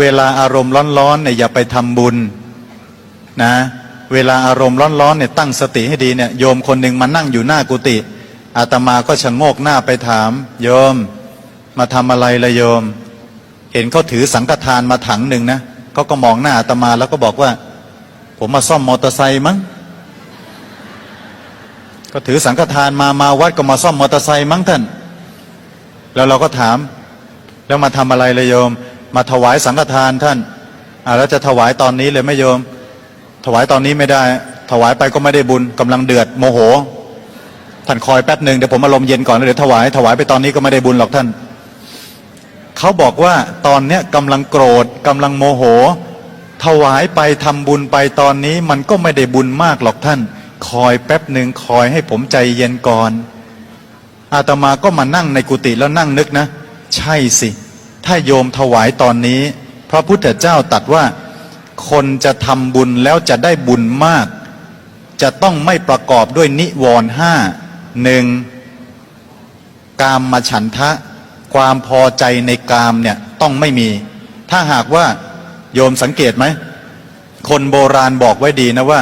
เวลาอารมณ์ร้อนๆเนี่ยอย่าไปทำบุญนะเวลาอารมณ์ร้อนๆเนี่ยตั้งสติให้ดีเนี่ยโยมคนหนึ่งมานั่งอยู่หน้ากุฏิอาตมาก็ชะโงกหน้าไปถาม โยม มาทำอะไรละโยม เห็นเขาถือสังฆทานมาถังหนึ่งนะเขาก็มองหน้าอาตมาแล้วก็บอกว่า ผมมาซ่อมมอเตอร์ไซค์มั้งก็ถือสังฆทานมามาวัดก็มาซ่อมมอเตอร์ไซค์มั้งท่าน แล้วเราก็ถาม แล้วมาทำอะไรเลยโยม มาถวายสังฆทานท่านอ่าแล้วจะถวายตอนนี้เลยไมโยม ถวายตอนนี้ไม่ได้ ถวายไปก็ไม่ได้บุญกำลังเดือดโมโห ท่านคอยแป๊บหนึ่งเดี๋ยวผมอารมณ์เย็นก่อนแล้วเดี๋ยวถวายถวายไปตอนนี้ก็ไม่ได้บุญหรอกท่านเขาบอกว่าตอนเนี้ยกำลังโกรธกำลังโมโห ถวายไปทำบุญไปตอนนี้มันก็ไม่ได้บุญมากหรอกท่าน คอยแป๊บหนึ่งคอยให้ผมใจเย็นก่อนอาตมาก็มานั่งในกุฏิแล้วนั่งนึกนะ ใช่สิ ถ้าโยมถวายตอนนี้ พระพุทธเจ้าตัดว่า คนจะทำบุญแล้วจะได้บุญมาก จะต้องไม่ประกอบด้วยนิวรณ์ห้าหนึ่งกามมาฉันทะ ความพอใจในกามเนี่ยต้องไม่มี ถ้าหากว่าโยมสังเกตไหม คนโบราณบอกไว้ดีนะว่า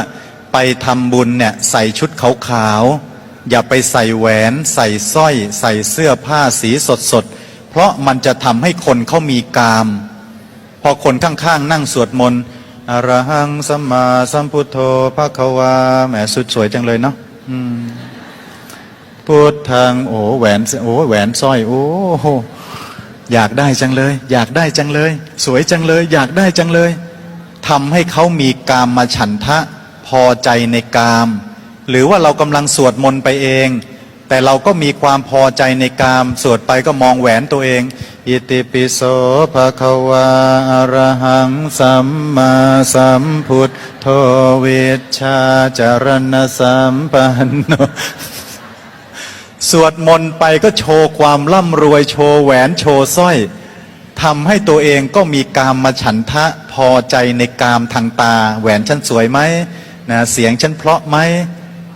ไปทำบุญเนี่ยใส่ชุดขาวๆอย่าไปใส่แหวน ใส่สร้อย ใส่เสื้อผ้าสีสดๆ เพราะมันจะทำให้คนเขามีกาม พอคนข้างๆ นั่งสวดมนต์อรหังสัมมาสัมพุทโธภควาแหมสุดสวยจังเลยเนาะพุทธังโอ้แหวนโอ้แหวนสร้อยโอ้โหอยากได้จังเลย อยากได้จังเลย สวยจังเลย อยากได้จังเลยทำให้เขามีกามมาฉันทะพอใจในกาม หรือว่าเรากำลังสวดมนต์ไปเอง แต่เราก็มีความพอใจในกาม สวดไปก็มองแหวนตัวเอง อิติปิโสภะคะวาอรหังสัมมาสัมพุทโธเวชชาจารณสัมปันโนสวดมนต์ไปก็โชว์ความร่ำรวยโชว์แหวนโชว์สร้อยทำให้ตัวเองก็มีกามมาฉันทะพอใจในกามทางตา แหวนฉันสวยไหมนะเสียงฉันเพราะไหม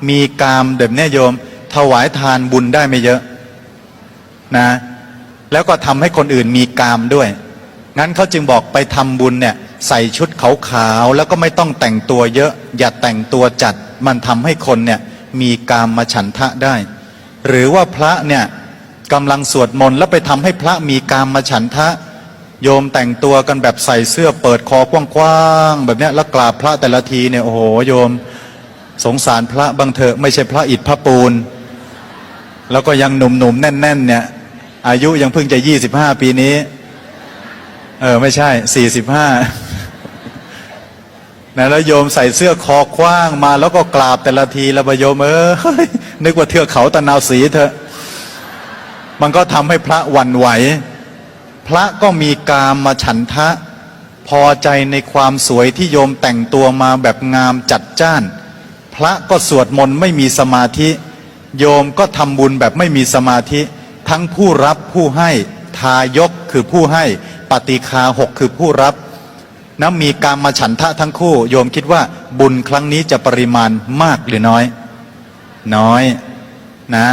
มีกามเดิมเนี่ยโยม ถวายทานบุญได้ไม่เยอะนะ แล้วก็ทำให้คนอื่นมีกามด้วย งั้นเขาจึงบอกไปทำบุญเนี่ยใส่ชุดขาวๆแล้วก็ไม่ต้องแต่งตัวเยอะ อย่าแต่งตัวจัด มันทำให้คนเนี่ยมีกามมาฉันทะได้ หรือว่าพระเนี่ยกำลังสวดมนต์แล้วไปทำให้พระมีกามมาฉันทะ โยมแต่งตัวกันแบบใส่เสื้อเปิดคอกว้างๆแบบเนี้ยแล้วกราบพระแต่ละทีเนี่ยโอ้โหโยม สงสารพระบางเถอะไม่ใช่พระอิฐพระปูน แล้วก็ยังหนุ่มๆแน่นๆ เนี่ย อายุยังเพิ่งจะยี่สิบห้าปีนี้ เออ ไม่ใช่สี่สิบห้านะแล้วโยมใส่เสื้อคอกว้างมา แล้วก็กราบแต่ละทีแล้วบโยมเออนึกว่าเทือกเขาตะนาวสีเถอะ มันก็ทำให้พระหวั่นไหว พระก็มีกามมาฉันทะ พอใจในความสวยที่โยมแต่งตัวมาแบบงามจัดจ้าน พระก็สวดมนต์ไม่มีสมาธิ โยมก็ทำบุญแบบไม่มีสมาธิ ทั้งผู้รับผู้ให้ทายกคือผู้ให้ปฏิคาหกคือผู้รับนะมีการมาฉันทะทั้งคู่ โยมคิดว่าบุญครั้งนี้จะปริมาณมากหรือน้อย น้อยนะ